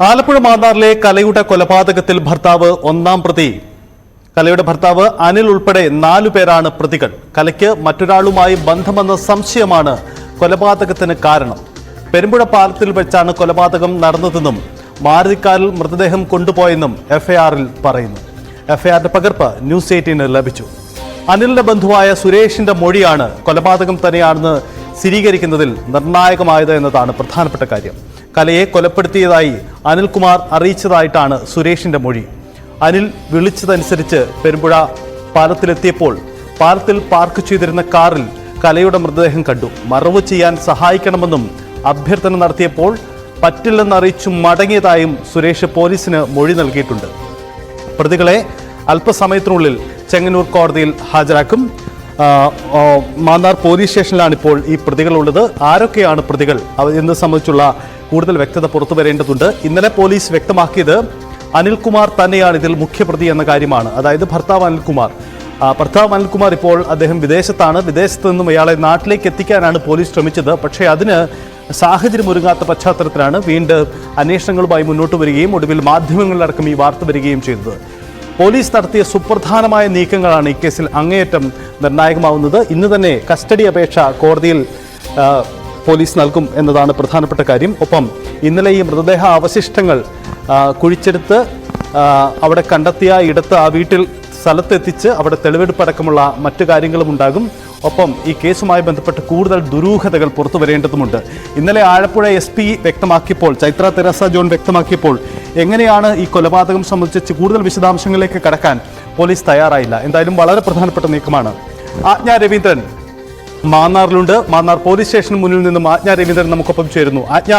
ആലപ്പുഴ മാന്നാറിലെ കലയുടെ കൊലപാതകത്തിൽ ഭർത്താവ് ഒന്നാം പ്രതി. കലയുടെ ഭർത്താവ് അനിൽ ഉൾപ്പെടെ നാലു പേരാണ് പ്രതികൾ. കലയ്ക്ക് മറ്റൊരാളുമായി ബന്ധമെന്ന സംശയമാണ് കൊലപാതകത്തിന് കാരണം. പെരുമ്പുഴ പാലത്തിൽ വെച്ചാണ് കൊലപാതകം നടന്നതെന്നും മാരുതിക്കാരിൽ മൃതദേഹം കൊണ്ടുപോയെന്നും എഫ്ഐആറിൽ പറയുന്നു. എഫ്ഐആറിന്റെ പകർപ്പ് ന്യൂസ് എയ്റ്റീന് ലഭിച്ചു. അനിലിന്റെ ബന്ധുവായ സുരേഷിന്റെ മൊഴിയാണ് കൊലപാതകം തന്നെയാണെന്ന് സ്ഥിരീകരിക്കുന്നതിൽ നിർണായകമായത് എന്നതാണ് പ്രധാനപ്പെട്ട കാര്യം. കലയെ കൊലപ്പെടുത്തിയതായി അനിൽകുമാർ അറിയിച്ചതായിട്ടാണ് സുരേഷിന്റെ മൊഴി. അനിൽ വിളിച്ചതനുസരിച്ച് പെരുമ്പുഴ പാലത്തിലെത്തിയപ്പോൾ പാലത്തിൽ പാർക്ക് ചെയ്തിരുന്ന കാറിൽ കലയുടെ മൃതദേഹം കണ്ടു. മറവ് ചെയ്യാൻ സഹായിക്കണമെന്നും അഭ്യർത്ഥന നടത്തിയപ്പോൾ പറ്റില്ലെന്നറിയിച്ചു മടങ്ങിയതായും സുരേഷ് പോലീസിന് മൊഴി നൽകിയിട്ടുണ്ട്. പ്രതികളെ അല്പസമയത്തിനുള്ളിൽ ചെങ്ങന്നൂർ കോടതിയിൽ ഹാജരാക്കും. മാന്നാർ പോലീസ് സ്റ്റേഷനിലാണ് ഇപ്പോൾ ഈ പ്രതികളുള്ളത്. ആരൊക്കെയാണ് പ്രതികൾ? എന്ന് സംബന്ധിച്ചുള്ള കൂടുതൽ വ്യക്തത പുറത്തുവരേണ്ടതുണ്ട് ഇന്നലെ പോലീസ് വ്യക്തമാക്കിയത് അനിൽകുമാർ തന്നെയാണ് ഇതിൽ മുഖ്യപ്രതി എന്ന കാര്യമാണ്. അതായത് ഭർത്താവ് അനിൽകുമാർ. ഭർത്താവ് അനിൽകുമാർ ഇപ്പോൾ അദ്ദേഹം വിദേശത്താണ്. വിദേശത്ത് നിന്നും ഇയാളെ നാട്ടിലേക്ക് എത്തിക്കാനാണ് പോലീസ് ശ്രമിച്ചത്. പക്ഷേ അതിന് സാഹചര്യം ഒരുങ്ങാത്ത പശ്ചാത്തലത്തിലാണ് വീണ്ടും അന്വേഷണങ്ങളുമായി മുന്നോട്ട് വരികയും ഒടുവിൽ മാധ്യമങ്ങളിലടക്കം ഈ വാർത്ത വരികയും ചെയ്തത്. പോലീസ് നടത്തിയ സുപ്രധാനമായ നീക്കങ്ങളാണ് ഈ കേസിൽ അങ്ങേയറ്റം നിർണായകമാവുന്നത്. ഇന്ന് തന്നെ കസ്റ്റഡി അപേക്ഷ കോടതിയിൽ പോലീസ് നൽകും എന്നതാണ് പ്രധാനപ്പെട്ട കാര്യം. ഒപ്പം ഇന്നലെ ഈ മൃതദേഹ അവശിഷ്ടങ്ങൾ കുഴിച്ചെടുത്ത് അവിടെ കണ്ടെത്തിയ ഇടത്ത് ആ വീട്ടിൽ സ്ഥലത്തെത്തിച്ച് അവിടെ തെളിവെടുപ്പടക്കമുള്ള മറ്റു കാര്യങ്ങളും ഉണ്ടാകും. ഒപ്പം ഈ കേസുമായി ബന്ധപ്പെട്ട് കൂടുതൽ ദുരൂഹതകൾ പുറത്തു വരേണ്ടതുമുണ്ട്. ഇന്നലെ ആലപ്പുഴ എസ് പി വ്യക്തമാക്കിയപ്പോൾ ചൈത്ര തെരസ ജോൺ വ്യക്തമാക്കിയപ്പോൾ എങ്ങനെയാണ് ഈ കൊലപാതകം സംബന്ധിച്ച് കൂടുതൽ വിശദാംശങ്ങളിലേക്ക് കടക്കാൻ പോലീസ് തയ്യാറായില്ല. എന്തായാലും വളരെ പ്രധാനപ്പെട്ട നീക്കമാണ്. ആജ്ഞ രവീന്ദ്രൻ. മാന്നാറിലുണ്ട്. മാന്നാർ പോലീസ് സ്റ്റേഷന് മുന്നിൽ നിന്നും ആജ്ഞ രവീന്ദ്രൻ നമുക്കൊപ്പം ചേരുന്നു. ആജ്ഞ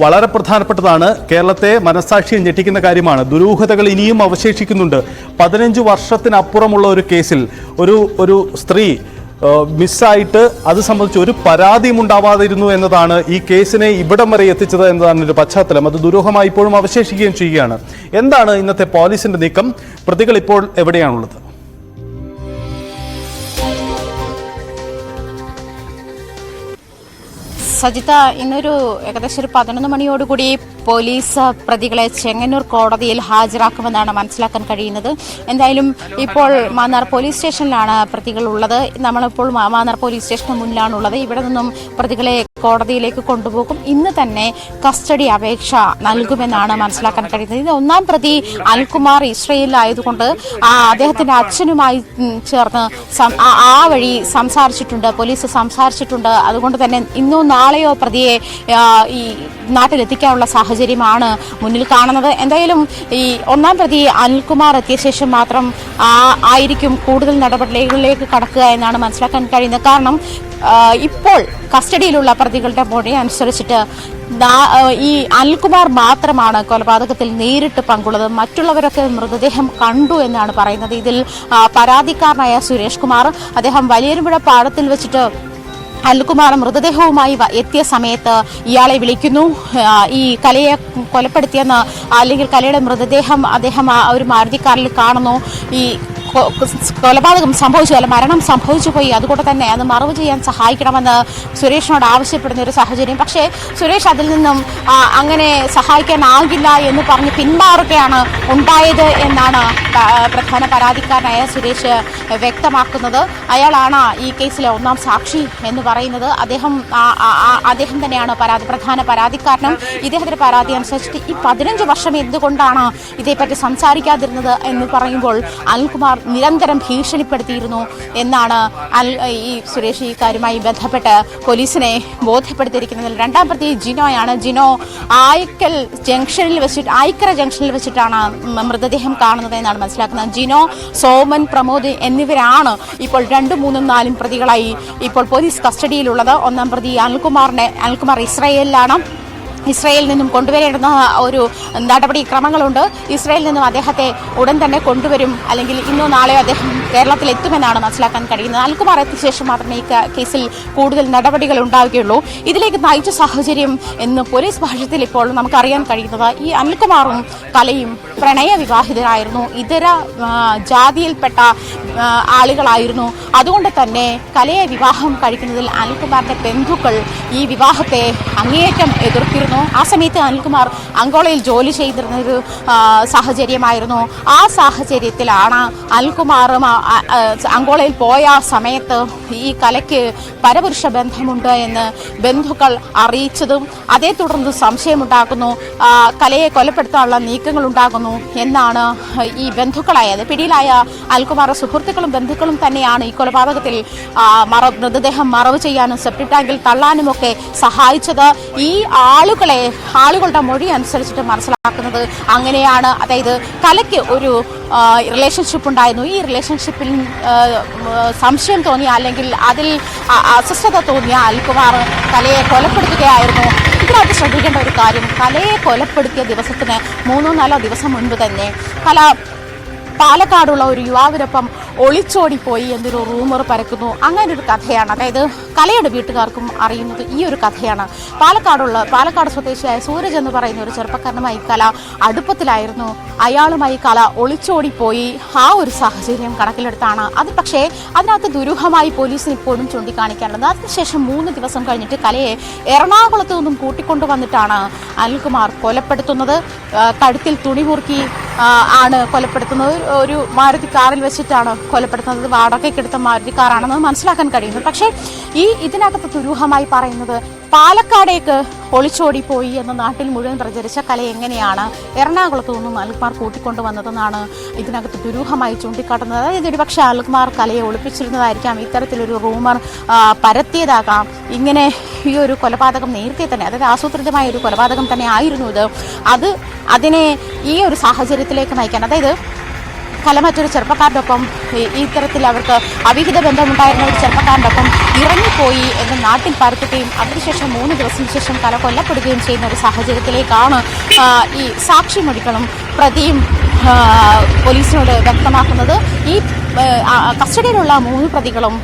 വളരെ പ്രധാനപ്പെട്ടതാണ്. കേരളത്തെ മനസാക്ഷിയെ ഞെട്ടിക്കുന്ന കാര്യമാണ്. ദുരൂഹതകൾ ഇനിയും അവശേഷിക്കുന്നുണ്ട്. പതിനഞ്ച് വർഷത്തിനപ്പുറമുള്ള ഒരു കേസിൽ ഒരു ഒരു സ്ത്രീ മിസ്സായിട്ട് അത് സംബന്ധിച്ച് ഒരു പരാതിയും ഉണ്ടാവാതിരുന്നു എന്നതാണ് ഈ കേസിനെ ഇവിടം വരെ എത്തിച്ചത് എന്നതാണ് ഒരു പശ്ചാത്തലം. അത് ദുരൂഹമായി ഇപ്പോഴും അവശേഷിക്കുകയും ചെയ്യുകയാണ്. എന്താണ് ഇന്നത്തെ പോലീസിന്റെ നീക്കം? പ്രതികൾ ഇപ്പോൾ എവിടെയാണുള്ളത്? സജിത ഇന്നൊരു ഏകദേശം ഒരു പതിനൊന്ന് മണിയോടുകൂടി പോലീസ് പ്രതികളെ ചെങ്ങന്നൂർ കോടതിയിൽ ഹാജരാക്കുമെന്നാണ് മനസ്സിലാക്കാൻ കഴിയുന്നത്. എന്തായാലും ഇപ്പോൾ മാന്നാർ പോലീസ് സ്റ്റേഷനിലാണ് പ്രതികൾ ഉള്ളത് നമ്മളിപ്പോൾ മാന്നാർ പോലീസ് സ്റ്റേഷന് മുന്നിലാണുള്ളത്. ഇവിടെ നിന്നും പ്രതികളെ കോടതിയിലേക്ക് കൊണ്ടുപോകും. ഇന്ന് തന്നെ കസ്റ്റഡി അപേക്ഷ നൽകുമെന്നാണ് മനസ്സിലാക്കാൻ കഴിയുന്നത്. ഇത് ഒന്നാം പ്രതി അൽകുമാർ ഇസ്രയേലിലായതുകൊണ്ട് അദ്ദേഹത്തിന്റെ അച്ഛനുമായി ചേർന്ന് ആ- ആ വഴി സംസാരിച്ചിട്ടുണ്ട് പോലീസ് സംസാരിച്ചിട്ടുണ്ട്. അതുകൊണ്ട് തന്നെ ഇന്നോ നാളെയോ പ്രതിയെ ഈ നാട്ടിലെത്തിക്കാനുള്ള സാഹചര്യമാണ് മുന്നിൽ കാണുന്നത്. എന്തായാലും ഈ ഒന്നാം പ്രതി അനിൽകുമാർ എത്തിയ ശേഷം മാത്രം ആയിരിക്കും കൂടുതൽ നടപടികളിലേക്ക് കടക്കുക എന്നാണ് മനസ്സിലാക്കാൻ കഴിയുന്നത്. കാരണം ഇപ്പോൾ കസ്റ്റഡിയിലുള്ള പ്രതികളുടെ മൊഴി അനുസരിച്ചിട്ട് ഈ അനിൽകുമാർ മാത്രമാണ് കൊലപാതകത്തിൽ നേരിട്ട് പങ്കുള്ളത്. മറ്റുള്ളവരൊക്കെ മൃതദേഹം കണ്ടു എന്നാണ് പറയുന്നത്. ഇതിൽ പരാതിക്കാരനായ സുരേഷ് കുമാർ അദ്ദേഹം വലിയരുമ്പുഴ പാടത്തിൽ വെച്ചിട്ട് അനിൽകുമാർ മൃതദേഹവുമായി എത്തിയ സമയത്ത് ഇയാളെ വിളിക്കുന്നു. ഈ കലയെ കൊലപ്പെടുത്തിയെന്ന് അല്ലെങ്കിൽ കലയുടെ മൃതദേഹം അദ്ദേഹം ഒരു മാരുതിക്കാറിൽ കാണുന്നു. ഈ കൊലപാതകം സംഭവിച്ചു. അല്ല മരണം സംഭവിച്ചു പോയി. അതുകൊണ്ട് തന്നെ അത് മറവ് ചെയ്യാൻ സഹായിക്കണമെന്ന് സുരേഷിനോട് ആവശ്യപ്പെടുന്ന ഒരു സാഹചര്യം. പക്ഷേ സുരേഷ് അതിൽ നിന്നും അങ്ങനെ സഹായിക്കാനാകില്ല എന്ന് പറഞ്ഞ് പിന്മാറുകയാണ് ഉണ്ടായത് എന്നാണ് പ്രധാന പരാതിക്കാരനായ സുരേഷ് വ്യക്തമാക്കുന്നത്. അയാളാണ് ഈ കേസിലെ ഒന്നാം സാക്ഷി എന്ന് പറയുന്നത്. അദ്ദേഹം അദ്ദേഹം തന്നെയാണ് പരാതി പ്രധാന പരാതിക്കാരനും. ഇദ്ദേഹത്തിന്റെ പരാതി അനുസരിച്ചിട്ട് ഈ പതിനഞ്ച് വർഷം എന്തുകൊണ്ടാണ് ഇതേപ്പറ്റി സംസാരിക്കാതിരുന്നത് എന്ന് പറയുമ്പോൾ അനിൽകുമാർ നിരന്തരം ഭീഷണിപ്പെടുത്തിയിരുന്നു എന്നാണ് ഈ സുരേഷ് ഈ കാര്യമായി ബന്ധപ്പെട്ട് പോലീസിനെ ബോധ്യപ്പെടുത്തിയിരിക്കുന്നതിൽ രണ്ടാം പ്രതി ജിനോയാണ്. ജിനോ ആയിക്കൽ ജംഗ്ഷനിൽ വെച്ചിട്ട് ആയിക്കര ജംഗ്ഷനിൽ വെച്ചിട്ടാണ് മൃതദേഹം കാണുന്നത് എന്നാണ് മനസ്സിലാക്കുന്നത്. ജിനോ സോമൻ പ്രമോദ് എന്നിവരാണ് ഇപ്പോൾ രണ്ടും മൂന്നും നാലും പ്രതികളായി ഇപ്പോൾ പോലീസ് കസ്റ്റഡിയിലുള്ളത്. ഒന്നാം പ്രതി അനിൽകുമാറിനെ അനിൽകുമാർ ഇസ്രായേലിലാണ്. ഇസ്രായേലിൽ നിന്നും കൊണ്ടുവരേണ്ടുന്ന ഒരു നടപടിക്രമങ്ങളുണ്ട് ഇസ്രായേലിൽ നിന്നും അദ്ദേഹത്തെ ഉടൻ തന്നെ കൊണ്ടുവരും. അല്ലെങ്കിൽ ഇന്നോ നാളെയോ അദ്ദേഹം കേരളത്തിൽ എത്തുമെന്നാണ് മനസ്സിലാക്കാൻ കഴിയുന്നത്. അൽകുമാർ എത്തിയ ശേഷം മാത്രമേ ഈ കേസിൽ കൂടുതൽ നടപടികൾ ഉണ്ടാവുകയുള്ളൂ. ഇതിലേക്ക് നയിച്ച സാഹചര്യം എന്ന് പോലീസ് ഭാഷത്തിൽ ഇപ്പോൾ നമുക്കറിയാൻ കഴിയുന്നത് ഈ അനിൽകുമാറും കലയും പ്രണയ വിവാഹിതരായിരുന്നു. ഇതര ജാതിയിൽപ്പെട്ട ആളുകളായിരുന്നു. അതുകൊണ്ട് തന്നെ കലയെ വിവാഹം കഴിക്കുന്നതിൽ അനിൽകുമാറിന്റെ ബന്ധുക്കൾ ഈ വിവാഹത്തെ അങ്ങേയറ്റം എതിർത്തിരുന്നു. ആ സമയത്ത് അനിൽകുമാർ അങ്കോളയിൽ ജോലി ചെയ്തിരുന്ന ഒരു സാഹചര്യമായിരുന്നു. ആ സാഹചര്യത്തിലാണ് അനിൽകുമാറും അങ്കോളയിൽ പോയ സമയത്ത് ഈ കലയ്ക്ക് പരപുരുഷ ബന്ധമുണ്ട് എന്ന് ബന്ധുക്കൾ അറിയിച്ചതും അതേ തുടർന്ന് സംശയമുണ്ടാക്കുന്നു. കലയെ കൊലപ്പെടുത്താനുള്ള നീക്കങ്ങൾ ഉണ്ടാകുന്നു എന്നാണ് ഈ ബന്ധുക്കളായത്. പിടിയിലായ അൽകുമാർ സുഹൃത്തുക്കളും ബന്ധുക്കളും തന്നെയാണ് ഈ കൊലപാതകത്തിൽ മറ മൃതദേഹം മറവ് ചെയ്യാനും സെപ്റ്റിക് ടാങ്കിൽ തള്ളാനുമൊക്കെ സഹായിച്ചത്. ഈ ആളുകളെ ആളുകളുടെ മൊഴി അനുസരിച്ചിട്ട് മനസ്സിലാക്കുന്നത് അങ്ങനെയാണ്. അതായത് കലയ്ക്ക് ഒരു റിലേഷൻഷിപ്പ് ഉണ്ടായിരുന്നു. ഈ റിലേഷൻഷിപ്പിൽ സംശയം തോന്നിയ അല്ലെങ്കിൽ അതിൽ അസ്വസ്ഥത തോന്നിയ അൽകുമാർ കലയെ കൊലപ്പെടുത്തുകയായിരുന്നു. ഇതിനകത്ത് ശ്രദ്ധിക്കേണ്ട ഒരു കാര്യം കലയെ കൊലപ്പെടുത്തിയ ദിവസത്തിന് മൂന്നോ നാലോ ദിവസം മുൻപ് തന്നെ കല പാലക്കാടുള്ള ഒരു യുവാവിനൊപ്പം ഒളിച്ചോടിപ്പോയി എന്നൊരു റൂമർ പരക്കുന്നു. അങ്ങനെ ഒരു കഥയാണ്. അതായത് കലയുടെ വീട്ടുകാർക്കും അറിയുന്നത് ഈ ഒരു കഥയാണ്. പാലക്കാടുള്ള പാലക്കാട് സ്വദേശിയായ സൂരജ് എന്ന് പറയുന്ന ഒരു ചെറുപ്പക്കാരനുമായി കല അടുപ്പത്തിലായിരുന്നു. അയാളുമായി കല ഒളിച്ചോടിപ്പോയി. ആ ഒരു സാഹചര്യം കണക്കിലെടുത്താണ്. അത് പക്ഷേ അതിനകത്ത് ദുരൂഹമായി പോലീസിന് ഇപ്പോഴും ചൂണ്ടിക്കാണിക്കാനുള്ളത്. അതിനുശേഷം മൂന്ന് ദിവസം കഴിഞ്ഞിട്ട് കലയെ എറണാകുളത്ത് നിന്നും കൂട്ടിക്കൊണ്ടുവന്നിട്ടാണ് അനിൽകുമാർ കൊലപ്പെടുത്തുന്നത്. കഴുത്തിൽ തുണി മുറുക്കി ആണ് കൊലപ്പെടുത്തുന്നത്. ഒരു മാരുതി കാറിൽ വെച്ചിട്ടാണ് കൊലപ്പെടുത്തുന്നത്. വാടകയ്ക്കെടുത്ത മാരുതി കാറാണെന്ന് മനസ്സിലാക്കാൻ കഴിയുന്നു. പക്ഷേ ഈ ഇതിനകത്ത് ദുരൂഹമായി പറയുന്നത് പാലക്കാടേക്ക് ഒളിച്ചോടിപ്പോയി എന്ന നാട്ടിൽ മുഴുവൻ പ്രചരിച്ച കല എങ്ങനെയാണ്? എറണാകുളത്ത് നിന്നും അൽകുമാർ കൂട്ടിക്കൊണ്ടുവന്നതെന്നാണ് ഇതിനകത്ത് ദുരൂഹമായി ചൂണ്ടിക്കാട്ടുന്നത്. അതായത് ഒരുപക്ഷെ അൽകുമാർ കലയെ ഒളിപ്പിച്ചിരുന്നതായിരിക്കാം. ഇത്തരത്തിലൊരു റൂമർ പരത്തിയതാകാം. ഇങ്ങനെ ഈ ഒരു കൊലപാതകം നേരത്തെ തന്നെ അതായത് ആസൂത്രിതമായ ഒരു കൊലപാതകം തന്നെ ആയിരുന്നു ഇത്. അത് അതിനെ ഈ ഒരു സാഹചര്യത്തിലേക്ക് നയിക്കാൻ അതായത് കല മറ്റൊരു തരത്തിൽ ഇത്തരത്തിൽ അവർക്ക് അവിഹിത ബന്ധമുണ്ടായിരുന്ന ഒരു ചെറുപ്പക്കാരന്റെ ഒപ്പം ഇറങ്ങിപ്പോയി എന്ന് നാട്ടിൽ പരത്തുകയും അതിനുശേഷം മൂന്ന് ദിവസത്തിന് ശേഷം കല കൊല്ലപ്പെടുകയും ചെയ്യുന്ന ഒരു സാഹചര്യത്തിലേക്കാണ് ഈ സാക്ഷിമൊഴികളും പ്രതിയും പോലീസിനോട് വ്യക്തമാക്കുന്നത്. ഈ കസ്റ്റഡിയിലുള്ള മൂന്ന് പ്രതികളും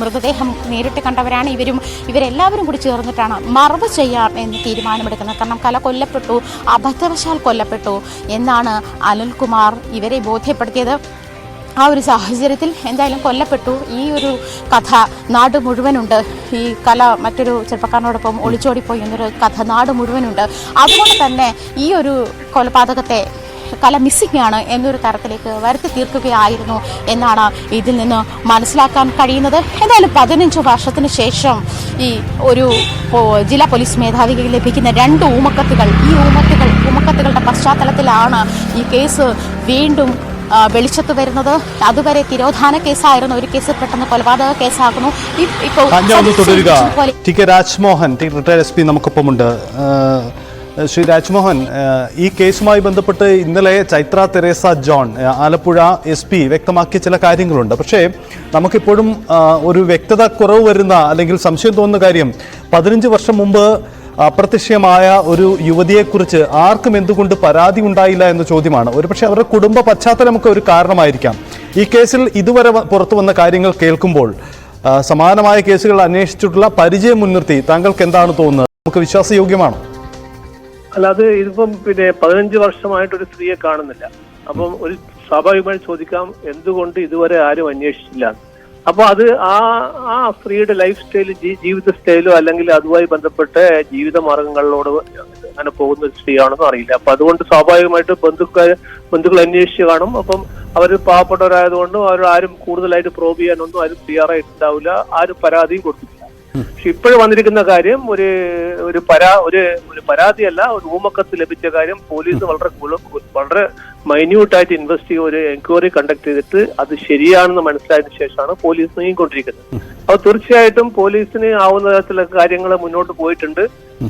മൃതദേഹം നേരിട്ട് കണ്ടവരാണ് ഇവരും. ഇവരെല്ലാവരും കൂടി ചേർന്നിട്ടാണ് മറവ് ചെയ്യാം എന്ന് തീരുമാനമെടുക്കുന്നത്. കാരണം കല കൊല്ലപ്പെട്ടു അബദ്ധവശാൽ കൊല്ലപ്പെട്ടു എന്നാണ് അനിൽകുമാർ ഇവരെ ബോധ്യപ്പെടുത്തിയത്. ആ ഒരു സാഹചര്യത്തിൽ എന്തായാലും കൊല്ലപ്പെട്ടു. ഈ ഒരു കഥ നാട് മുഴുവനുണ്ട്. ഈ കല മറ്റൊരു ചെറുപ്പക്കാരനോടൊപ്പം ഒളിച്ചോടിപ്പോയി എന്നൊരു കഥ നാട് മുഴുവനുണ്ട്. അതുകൊണ്ട് തന്നെ ഈ ഒരു കൊലപാതകത്തെ കല മിസ്സിംഗ് ആണ് എന്നൊരു തരത്തിലേക്ക് വരുത്തി തീർക്കുകയായിരുന്നു എന്നാണ് ഇതിൽ നിന്ന് മനസ്സിലാക്കാൻ കഴിയുന്നത്. എന്തായാലും പതിനഞ്ച് വർഷത്തിന് ശേഷം ഈ ഒരു ജില്ലാ പോലീസ് മേധാവിക്ക് ലഭിക്കുന്ന രണ്ട് ഊമക്കത്തുകൾ ഈ ഊമക്കത്തുകൾ ഊമക്കത്തുകളുടെ പശ്ചാത്തലത്തിലാണ് ഈ കേസ് വീണ്ടും വെളിച്ചത്ത് വരുന്നത്. അതുവരെ തിരോധാന കേസായിരുന്നു. ഒരു കേസ് പെട്ടെന്ന് കൊലപാതക കേസാകുന്നു. ഇപ്പോൾ T K Rajmohan retired S P നമുക്കൊപ്പമുണ്ട്. Shri Rajmohan ഈ കേസുമായി ബന്ധപ്പെട്ട് ഇന്നലെ Chaithra Teresa John Alappuzha S P വ്യക്തമാക്കിയ ചില കാര്യങ്ങളുണ്ട്. പക്ഷേ നമുക്കിപ്പോഴും ഒരു വ്യക്തത കുറവ് വരുന്ന അല്ലെങ്കിൽ സംശയം തോന്നുന്ന കാര്യം പതിനഞ്ച് വർഷം മുമ്പ് അപ്രത്യക്ഷമായ ഒരു യുവതിയെക്കുറിച്ച് ആർക്കും എന്തുകൊണ്ട് പരാതി ഉണ്ടായില്ല എന്ന ചോദ്യമാണ്. ഒരുപക്ഷെ അവരുടെ കുടുംബ പശ്ചാത്തലമൊക്കെ ഒരു കാരണമായിരിക്കാം. ഈ കേസിൽ ഇതുവരെ പുറത്തു വന്ന കാര്യങ്ങൾ കേൾക്കുമ്പോൾ സമാനമായ കേസുകൾ അന്വേഷിച്ചിട്ടുള്ള പരിചയം മുൻനിർത്തി താങ്കൾക്ക് എന്താണ് തോന്നുന്നത്? നമുക്ക് വിശ്വാസയോഗ്യമാണോ? അല്ല അത് ഇതിപ്പം പിന്നെ പതിനഞ്ച് വർഷമായിട്ട് ഒരു സ്ത്രീയെ കാണുന്നില്ല. അപ്പം ഒരു സ്വാഭാവികമായി ചോദിക്കാം എന്തുകൊണ്ട് ഇതുവരെ ആരും അന്വേഷിച്ചില്ല? അപ്പൊ അത് ആ ആ സ്ത്രീയുടെ ലൈഫ് സ്റ്റൈൽ ജീവിത സ്റ്റൈലോ അല്ലെങ്കിൽ അതുമായി ബന്ധപ്പെട്ട ജീവിത മാർഗങ്ങളിലോട് അങ്ങനെ പോകുന്ന ഒരു സ്ത്രീയാണെന്നും അറിയില്ല. അപ്പൊ അതുകൊണ്ട് സ്വാഭാവികമായിട്ട് ബന്ധുക്കൾ ബന്ധുക്കൾ അന്വേഷിച്ച് കാണും. അപ്പം അവർ പാവപ്പെട്ടവരായതുകൊണ്ടും അവർ ആരും കൂടുതലായിട്ട് പ്രോബ് ചെയ്യാനൊന്നും ആരും തയ്യാറായിട്ടുണ്ടാവില്ല. ആരും പരാതിയും കൊടുത്തിട്ടില്ല പക്ഷെ ഇപ്പോഴും വന്നിരിക്കുന്ന കാര്യം ഒരു ഒരു പരാ ഒരു ഒരു പരാതിയല്ല ഒരു ഊമക്കത്ത് ലഭിച്ച കാര്യം പോലീസ് വളരെ വളരെ മൈന്യൂട്ടായിട്ട് ഇൻവെസ്റ്റ് ചെയ്ത് ഒരു എൻക്വയറി കണ്ടക്ട് ചെയ്തിട്ട് അത് ശരിയാണെന്ന് മനസ്സിലായതിനു ശേഷമാണ് പോലീസ് നീങ്ങിക്കൊണ്ടിരിക്കുന്നത്. അപ്പൊ തീർച്ചയായിട്ടും പോലീസിന് ആവുന്ന തരത്തിലുള്ള കാര്യങ്ങൾ മുന്നോട്ട് പോയിട്ടുണ്ട്.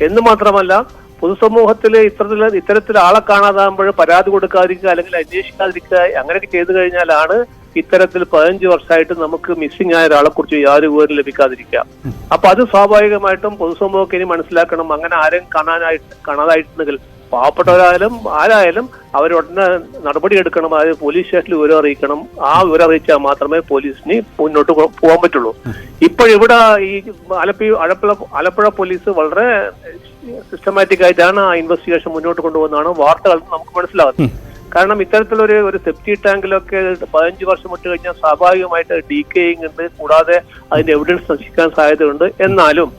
എന്ന് മാത്രമല്ല പൊതുസമൂഹത്തിൽ ഇത്തരത്തിൽ ഇത്തരത്തിൽ ആളെ കാണാതാകുമ്പോൾ പരാതി കൊടുക്കാതിരിക്കുക അല്ലെങ്കിൽ അന്വേഷിക്കാതിരിക്കുക അങ്ങനെയൊക്കെ ചെയ്തു കഴിഞ്ഞാലാണ് ഇത്തരത്തിൽ പതിനഞ്ച് വർഷമായിട്ട് നമുക്ക് മിസ്സിംഗ് ആയ ഒരാളെ കുറിച്ച് യാതൊരു വിവരം ലഭിക്കാതിരിക്കുക അപ്പൊ അത് സ്വാഭാവികമായിട്ടും പൊതുസമൂഹമൊക്കെ ഇനി മനസ്സിലാക്കണം. അങ്ങനെ ആരും കാണാനായിട്ട് കാണാതായിട്ടുണ്ടെങ്കിൽ പാവപ്പെട്ടവരായാലും ആരായാലും അവരുടനെ ഉടനെ നടപടി എടുക്കണം. അതായത് പോലീസ് സ്റ്റേഷനിൽ വിവരം അറിയിക്കണം. ആ വിവരം അറിയിച്ചാൽ മാത്രമേ പോലീസിന് മുന്നോട്ട് പോകാൻ പറ്റുള്ളൂ. ഇപ്പോഴിവിടെ ഈ ആലപ്പുഴ ആലപ്പുഴ ആലപ്പുഴ പോലീസ് വളരെ സിസ്റ്റമാറ്റിക് ആയിട്ടാണ് ആ ഇൻവെസ്റ്റിഗേഷൻ മുന്നോട്ട് കൊണ്ടുപോകുന്നതാണ് വാർത്തകൾ നമുക്ക് മനസ്സിലാകുന്നത്. കാരണം ഇത്തരത്തിലൊരു ഒരു സെപ്റ്റി ടാങ്കിലൊക്കെ പതിനഞ്ച് വർഷം ഇട്ട് കഴിഞ്ഞാൽ സ്വാഭാവികമായിട്ട് ഡീക്കേയിങ് ഉണ്ട്. കൂടാതെ അതിന്റെ എവിഡൻസ് നശിക്കാൻ സാധ്യതയുണ്ട്. എന്നാലും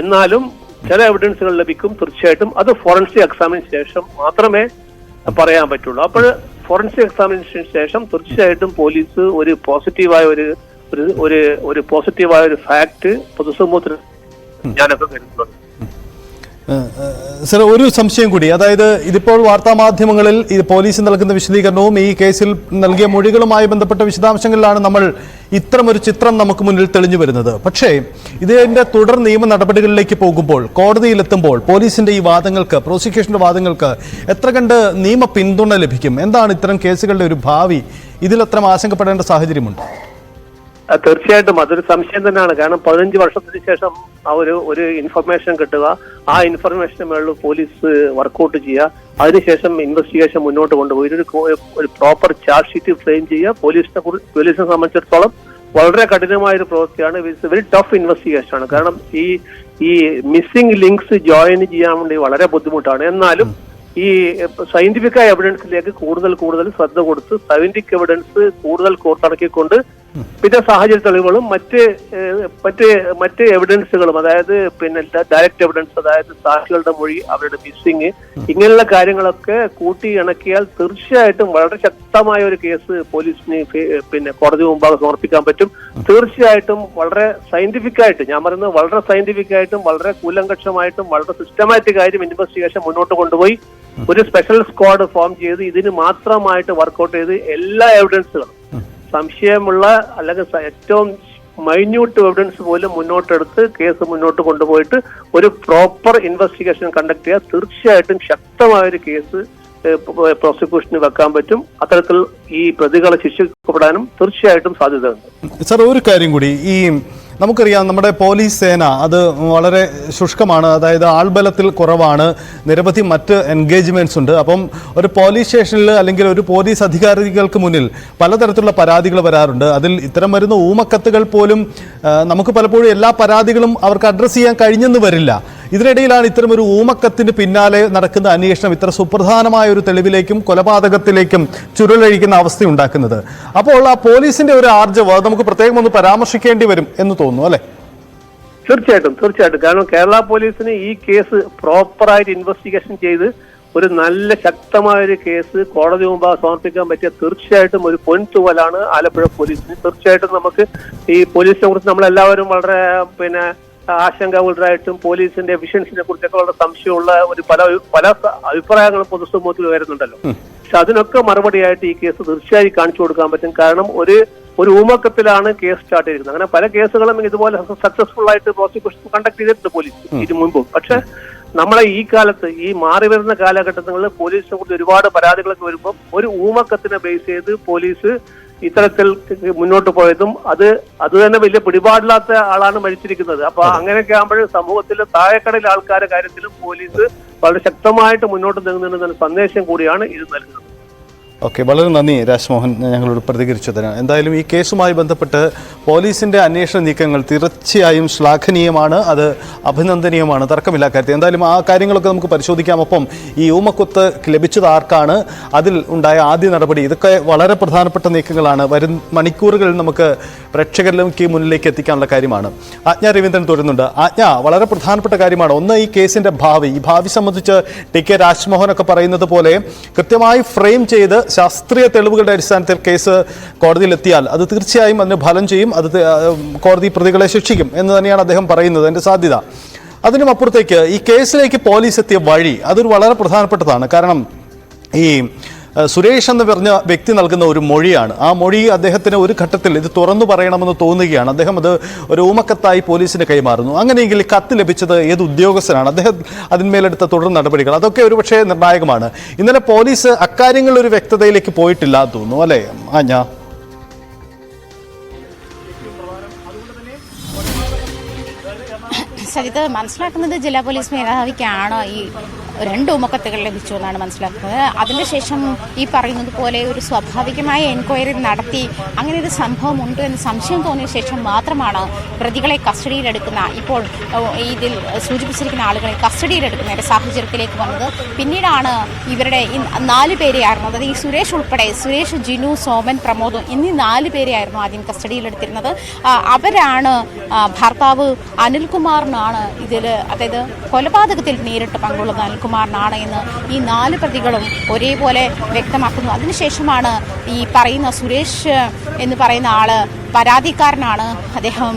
എന്നാലും ചില എവിഡൻസുകൾ ലഭിക്കും തീർച്ചയായിട്ടും. അത് ഫോറൻസിക് എക്സാമിന് ശേഷം മാത്രമേ പറയാൻ പറ്റുള്ളൂ. അപ്പോൾ ഫോറൻസിക് എക്സാമിനേഷന് ശേഷം തീർച്ചയായിട്ടും പോലീസ് ഒരു പോസിറ്റീവായ ഒരു ഒരു ഒരു ഒരു പോസിറ്റീവായ ഒരു ഫാക്ട് പൊതുസമൂഹത്തിന് ഞാനൊക്കെ കരുതുന്നുണ്ട്. സർ ഒരു സംശയം കൂടി. അതായത് ഇതിപ്പോൾ വാർത്താമാധ്യമങ്ങളിൽ മാധ്യമങ്ങളിൽ പോലീസ് നൽകുന്ന വിശദീകരണവും ഈ കേസിൽ നൽകിയ മൊഴികളുമായി ബന്ധപ്പെട്ട വിശദാംശങ്ങളിലാണ് നമ്മൾ ഇത്തരമൊരു ചിത്രം നമുക്ക് മുന്നിൽ തെളിഞ്ഞു വരുന്നത്. പക്ഷേ ഇതിന്റെ തുടർ നിയമ നടപടികളിലേക്ക് പോകുമ്പോൾ കോടതിയിലെത്തുമ്പോൾ പോലീസിന്റെ ഈ വാദങ്ങൾക്ക് പ്രോസിക്യൂഷന്റെ വാദങ്ങൾക്ക് എത്ര കണ്ട് നിയമ പിന്തുണ ലഭിക്കും? എന്താണ് ഇത്തരം കേസുകളുടെ ഒരു ഭാവി? ഇതിലത്ര ആശങ്കപ്പെടേണ്ട സാഹചര്യമുണ്ട്? തീർച്ചയായിട്ടും അതൊരു സംശയം തന്നെയാണ്. കാരണം പതിനഞ്ച് വർഷത്തിന് ശേഷം ആ ഒരു ഒരു ഇൻഫർമേഷൻ കിട്ടുക. ആ ഇൻഫർമേഷന് മേളിൽ പോലീസ് വർക്കൗട്ട് ചെയ്യുക. അതിനുശേഷം ഇൻവെസ്റ്റിഗേഷൻ മുന്നോട്ട് കൊണ്ടുപോയി. ഒരു ഒരു പ്രോപ്പർ ചാർജ് ഷീറ്റ് ഫ്രെയിം ചെയ്യുക. പോലീസിനെ പോലീസിനെ സംബന്ധിച്ചിടത്തോളം വളരെ കഠിനമായ ഒരു പ്രവൃത്തിയാണ് ഇറ്റ്സ് വെരി ടഫ് ഇൻവെസ്റ്റിഗേഷൻ ആണ്. കാരണം ഈ ഈ മിസ്സിംഗ് ലിങ്ക്സ് ജോയിൻ ചെയ്യാൻ വേണ്ടി വളരെ ബുദ്ധിമുട്ടാണ്. എന്നാലും ഈ സയന്റിഫിക് എവിഡൻസിലേക്ക് കൂടുതൽ കൂടുതൽ ശ്രദ്ധ കൊടുത്ത് സയന്റിഫിക് എവിഡൻസ് കൂടുതൽ കോർത്തിണക്കിക്കൊണ്ട് പിന്നെ സാഹചര്യ തെളിവുകളും മറ്റ് മറ്റ് മറ്റ് എവിഡൻസുകളും അതായത് പിന്നെ ഡയറക്റ്റ് എവിഡൻസ് അതായത് സാക്ഷികളുടെ മൊഴി അവരുടെ മിസ്സിങ് ഇങ്ങനെയുള്ള കാര്യങ്ങളൊക്കെ കൂട്ടി ഇണക്കിയാൽ തീർച്ചയായിട്ടും വളരെ ശക്തമായ ഒരു കേസ് പോലീസിന് പിന്നെ കോടതി മുമ്പാകെ സമർപ്പിക്കാൻ പറ്റും. തീർച്ചയായിട്ടും വളരെ സയന്റിഫിക് ആയിട്ട് ഞാൻ പറയുന്നത് വളരെ സയന്റിഫിക് ആയിട്ടും വളരെ കൂലങ്കക്ഷമായിട്ടും വളരെ സിസ്റ്റമാറ്റിക് ആയിട്ടും ഇൻവെസ്റ്റിഗേഷൻ മുന്നോട്ട് കൊണ്ടുപോയി. ഒരു സ്പെഷ്യൽ സ്ക്വാഡ് ഫോം ചെയ്ത് ഇതിന് മാത്രമായിട്ട് വർക്കൗട്ട് ചെയ്ത് എല്ലാ എവിഡൻസുകളും സംശയമുള്ള അല്ലെങ്കിൽ ഏറ്റവും മൈന്യൂട്ട് എവിഡൻസ് പോലും മുന്നോട്ടെടുത്ത് കേസ് മുന്നോട്ട് കൊണ്ടുപോയിട്ട് ഒരു പ്രോപ്പർ ഇൻവെസ്റ്റിഗേഷൻ കണ്ടക്ട് ചെയ്യാൻ തീർച്ചയായിട്ടും ശക്തമായ ഒരു കേസ് പ്രോസിക്യൂഷന് വെക്കാൻ പറ്റും. അത്തരത്തിൽ ഈ പ്രതികളെ ശിക്ഷിക്കപ്പെടാനും തീർച്ചയായിട്ടും സാധ്യതയുണ്ട്. സർ ഒരു കാര്യം കൂടി. ഈ നമുക്കറിയാം നമ്മുടെ പോലീസ് സേന അത് വളരെ ശുഷ്കമാണ്. അതായത് ആൾബലത്തിൽ കുറവാണ്. നിരവധി മറ്റ് എൻഗേജ്മെന്റ്സ് ഉണ്ട്. അപ്പം ഒരു പോലീസ് സ്റ്റേഷനിൽ അല്ലെങ്കിൽ ഒരു പോലീസ് അധികാരികൾക്ക് മുന്നിൽ പലതരത്തിലുള്ള പരാതികൾ വരാറുണ്ട്. അതിൽ ഇത്തരം വരുന്ന ഊമക്കത്തുകൾ പോലും നമുക്ക് പലപ്പോഴും എല്ലാ പരാതികളും അവർക്ക് അഡ്രസ്സ് ചെയ്യാൻ കഴിഞ്ഞെന്ന് വരില്ല. ഇതിനിടയിലാണ് ഇത്തരമൊരു ഊമക്കത്തിന് പിന്നാലെ നടക്കുന്ന അന്വേഷണം ഇത്ര സുപ്രധാനമായ ഒരു തെളിവിലേക്കും കൊലപാതകത്തിലേക്കും ചുരുളഴിക്കുന്ന അവസ്ഥ ഉണ്ടാക്കുന്നത്. അപ്പോൾ ആ പോലീസിന്റെ ഒരു ആർജവ് നമുക്ക് പ്രത്യേകം ഒന്ന് പരാമർശിക്കേണ്ടി വരും എന്ന് തോന്നുന്നു അല്ലെ? തീർച്ചയായിട്ടും തീർച്ചയായിട്ടും. കാരണം കേരള പോലീസിന് ഈ കേസ് പ്രോപ്പറായിട്ട് ഇൻവെസ്റ്റിഗേഷൻ ചെയ്ത് ഒരു നല്ല ശക്തമായ ഒരു കേസ് കോടതി മുമ്പാകെ സമർപ്പിക്കാൻ പറ്റിയ തീർച്ചയായിട്ടും ഒരു പൊൻതുവലാണ് ആലപ്പുഴ പോലീസിന്. തീർച്ചയായിട്ടും നമുക്ക് ഈ പോലീസിനെ കുറിച്ച് നമ്മളെല്ലാവരും വളരെ പിന്നെ ആശങ്കാകുലരായിട്ടും പോലീസിന്റെ എഫിഷ്യൻസിനെ കുറിച്ചൊക്കെ വളരെ സംശയമുള്ള ഒരു പല പല അഭിപ്രായങ്ങളും പൊതുസമൂഹത്തിൽ വരുന്നുണ്ടല്ലോ പക്ഷെ അതിനൊക്കെ മറുപടിയായിട്ട് ഈ കേസ് തീർച്ചയായും കാണിച്ചു കൊടുക്കാൻ പറ്റും. കാരണം ഒരു ഒരു ഊമക്കത്തിലാണ് കേസ് സ്റ്റാർട്ട് ചെയ്തിരുന്നത്. അങ്ങനെ പല കേസുകളും ഇതുപോലെ സക്സസ്ഫുൾ ആയിട്ട് പ്രോസിക്യൂഷൻ കണ്ടക്ട് ചെയ്തിട്ടുണ്ട് പോലീസ് ഇതിനു മുമ്പും. പക്ഷെ നമ്മളെ ഈ കാലത്ത് ഈ മാറി വരുന്ന കാലഘട്ടങ്ങളിൽ പോലീസിനെ കുറിച്ച് ഒരുപാട് പരാതികളൊക്കെ വരുമ്പോൾ ഒരു ഊമക്കത്തിനെ ബേസ് ചെയ്ത് പോലീസ് ഇത്തരത്തിൽ മുന്നോട്ട് പോയതും അത് അത് തന്നെ വലിയ പിടിപാടില്ലാത്ത ആളാണ് മരിച്ചിരിക്കുന്നത്. അപ്പൊ അങ്ങനെയൊക്കെ ആകുമ്പോൾ സമൂഹത്തിലെ താഴെക്കടയിലെ ആൾക്കാരുടെ കാര്യത്തിലും പോലീസ് വളരെ ശക്തമായിട്ട് മുന്നോട്ട് നീങ്ങുന്നുണ്ടെന്ന സന്ദേശം കൂടിയാണ് ഇത് നൽകുന്നത്. ഓക്കെ വളരെ നന്ദി രാജ്മോഹൻ ഞങ്ങളോട് പ്രതികരിച്ചതിന്. എന്തായാലും ഈ കേസുമായി ബന്ധപ്പെട്ട് പോലീസിന്റെ അന്വേഷണ നീക്കങ്ങൾ തീർച്ചയായും ശ്ലാഘനീയമാണ് അത് അഭിനന്ദനീയമാണ്. തർക്കമില്ല കാര്യത്തിൽ. എന്തായാലും ആ കാര്യങ്ങളൊക്കെ നമുക്ക് പരിശോധിക്കാം. ഒപ്പം ഈ ഊമക്കുത്ത് ലഭിച്ചത് ആർക്കാണ്? അതിൽ ഉണ്ടായ ആദ്യ നടപടി. ഇതൊക്കെ വളരെ പ്രധാനപ്പെട്ട നീക്കങ്ങളാണ്. വരും മണിക്കൂറുകളിൽ നമുക്ക് പ്രേക്ഷകരിലേക്ക് മുന്നിലേക്ക് എത്തിക്കാനുള്ള കാര്യമാണ്. ആജ്ഞ രവീന്ദ്രൻ തുടരുന്നുണ്ട്. ആജ്ഞ വളരെ പ്രധാനപ്പെട്ട കാര്യമാണ്. ഒന്ന് ഈ കേസിന്റെ ഭാവി. ഈ ഭാവി സംബന്ധിച്ച് ടി കെ രാജ്മോഹനൊക്കെ പറയുന്നത് പോലെ കൃത്യമായി ഫ്രെയിം ചെയ്ത് ശാസ്ത്രീയ തെളിവുകളുടെ അടിസ്ഥാനത്തിൽ കേസ് കോടതിയിലെത്തിയാൽ അത് തീർച്ചയായും അതിന് ഫലം ചെയ്യും അത് കോടതി പ്രതികളെ ശിക്ഷിക്കും എന്ന് തന്നെയാണ് അദ്ദേഹം പറയുന്നത് എന്റെ സാധ്യത. അതിനും അപ്പുറത്തേക്ക് ഈ കേസിലേക്ക് പോലീസ് എത്തിയ വഴി അതൊരു വളരെ പ്രധാനപ്പെട്ടതാണ്. കാരണം ഈ സുരേഷ് എന്ന് പറഞ്ഞ വ്യക്തി നൽകുന്ന ഒരു മൊഴിയാണ്. ആ മൊഴി അദ്ദേഹത്തിന് ഒരു ഘട്ടത്തിൽ ഇത് തുറന്നു പറയണമെന്ന് തോന്നുകയാണ്. അദ്ദേഹം അത് ഒരു ഊമക്കത്തായി പോലീസിന് കൈമാറുന്നു. അങ്ങനെയെങ്കിൽ കത്ത് ലഭിച്ചത് ഏത് ഉദ്യോഗസ്ഥനാണ്? അദ്ദേഹം അതിന്മേലെടുത്ത തുടർ നടപടികൾ അതൊക്കെ ഒരു പക്ഷേ നിർണായകമാണ്. ഇന്നലെ പോലീസ് അക്കാര്യങ്ങളിൽ ഒരു വ്യക്തതയിലേക്ക് പോയിട്ടില്ല എന്ന് തോന്നുന്നു അല്ലേ? ആ സജിത്ത് മനസ്സിലാക്കുന്നത് ജില്ലാ പോലീസ് മേധാവിക്കാണ്? ഈ രണ്ട് ഉമക്കത്തുകൾ ലഭിച്ചു എന്നാണ് മനസ്സിലാക്കുന്നത്. അതിനുശേഷം ഈ പറയുന്നത് പോലെ ഒരു സ്വാഭാവികമായ എൻക്വയറി നടത്തി അങ്ങനെ ഒരു സംഭവം ഉണ്ട് എന്ന് സംശയം തോന്നിയ ശേഷം മാത്രമാണ് പ്രതികളെ കസ്റ്റഡിയിലെടുക്കുന്ന ഇപ്പോൾ ഇതിൽ സൂചിപ്പിച്ചിരിക്കുന്ന ആളുകളെ കസ്റ്റഡിയിലെടുക്കുന്ന ഒരു സാഹചര്യത്തിലേക്ക് വന്നത്. പിന്നീടാണ് ഇവരുടെ നാല് പേരെയായിരുന്നു അതായത് ഈ സുരേഷ് ഉൾപ്പെടെ സുരേഷ് ജിനു സോമൻ പ്രമോദ് എന്നീ നാല് പേരെയായിരുന്നു ആദ്യം കസ്റ്റഡിയിലെടുത്തിരുന്നത് അവരാണ് ഭർത്താവ് ഭർത്താവ് അനിൽകുമാറിനാണ് ഇതിൽ അതായത് കൊലപാതകത്തിൽ നേരിട്ട് പങ്കുള്ളത് അനിൽകുമാറിനാണ് എന്ന് ഈ നാല് പ്രതികളും ഒരേപോലെ വ്യക്തമാക്കുന്നു. അതിനുശേഷമാണ് ഈ പറയുന്ന സുരേഷ് എന്ന് പറയുന്ന ആൾ പരാതിക്കാരനാണ്. അദ്ദേഹം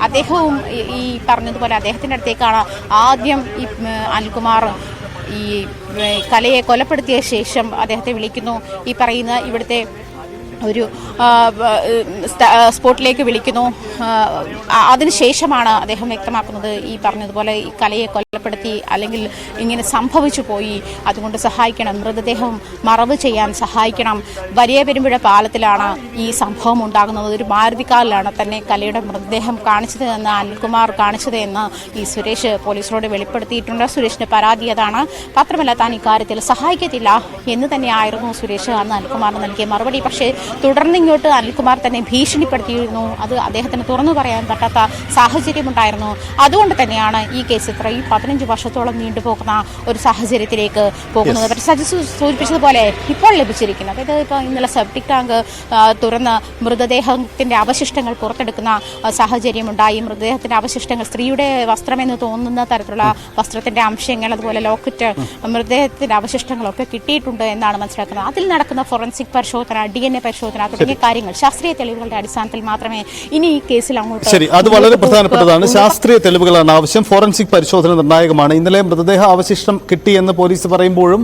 അദ്ദേഹവും ഈ- പറഞ്ഞതുപോലെ അദ്ദേഹത്തിന്റെ അടുത്തേക്കാണ് ആദ്യം ഈ അനിൽകുമാർ ഈ കലയെ കൊലപ്പെടുത്തിയ ശേഷം അദ്ദേഹത്തെ വിളിക്കുന്നു. ഈ പറയുന്ന ഇവിടുത്തെ ഒരു സ്പോട്ടിലേക്ക് വിളിക്കുന്നു. അതിനുശേഷമാണ് അദ്ദേഹം വ്യക്തമാക്കുന്നത് ഈ പറഞ്ഞതുപോലെ ഈ കലയെ കൊലപ്പെടുത്തി അല്ലെങ്കിൽ ഇങ്ങനെ സംഭവിച്ചു പോയി. അതുകൊണ്ട് സഹായിക്കണം. മൃതദേഹം മറവ് ചെയ്യാൻ സഹായിക്കണം. വലിയ പെരുമ്പുഴ പാലത്തിലാണ് ഈ സംഭവം ഉണ്ടാകുന്നത്. ഒരു മാരുതിക്കാലിലാണ് തന്നെ കലയുടെ മൃതദേഹം കാണിച്ചത് എന്ന് അനിൽകുമാർ കാണിച്ചത് എന്ന് ഈ സുരേഷ് പോലീസിനോട് വെളിപ്പെടുത്തിയിട്ടുണ്ട്. സുരേഷിന്റെ പരാതി അതാണ്. മാത്രമല്ല താൻ ഇക്കാര്യത്തിൽ സഹായിക്കത്തില്ല എന്ന് തന്നെയായിരുന്നു സുരേഷ് അന്ന് അനിൽകുമാറിന് നൽകിയ മറുപടി. പക്ഷേ തുടർന്ന് ഇങ്ങോട്ട് അനിൽകുമാർ തന്നെ ഭീഷണിപ്പെടുത്തിയിരുന്നു. അത് അദ്ദേഹത്തിന് തുറന്നു പറയാൻ പറ്റാത്ത സാഹചര്യമുണ്ടായിരുന്നു. അതുകൊണ്ട് തന്നെയാണ് ഈ കേസ് ഇത്രയും പതിനഞ്ച് വർഷത്തോളം നീണ്ടുപോകുന്ന ഒരു സാഹചര്യത്തിലേക്ക് പോകുന്നത്. പക്ഷേ സജി സൂചിപ്പിച്ചതുപോലെ ഇപ്പോൾ ലഭിച്ചിരിക്കുന്നു. അതായത് ഇപ്പോൾ ഇന്നലെ സെപ്റ്റിക് ടാങ്ക് തുറന്ന് മൃതദേഹത്തിന്റെ അവശിഷ്ടങ്ങൾ പുറത്തെടുക്കുന്ന സാഹചര്യമുണ്ടായി. മൃതദേഹത്തിന്റെ അവശിഷ്ടങ്ങൾ സ്ത്രീയുടെ വസ്ത്രമെന്ന് തോന്നുന്ന തരത്തിലുള്ള വസ്ത്രത്തിന്റെ അംശങ്ങൾ അതുപോലെ ലോക്കറ്റ് മൃതദേഹത്തിന്റെ അവശിഷ്ടങ്ങളൊക്കെ കിട്ടിയിട്ടുണ്ട് എന്നാണ് മനസ്സിലാക്കുന്നത്. അതിൽ നടക്കുന്ന ഫോറൻസിക് പരിശോധന ഡി എൻ എ പരിശോധന തുടങ്ങിയ കാര്യങ്ങൾ. ശാസ്ത്രീയ തെളിവുകളുടെ അടിസ്ഥാനത്തിൽ മാത്രമേ ഇനി ഈ കേസിൽ അങ്ങോട്ട് ശരി അത് വളരെ പ്രധാനപ്പെട്ടതാണ്. ശാസ്ത്രീയ തെളിവുകളാണ് ആവശ്യം. ഫോറൻസിക് പരിശോധന നിർണായകമാണ്. ഇന്നലെ മൃതദേഹ അവശിഷ്ടം കിട്ടിയെന്ന് പോലീസ് പറയുമ്പോഴും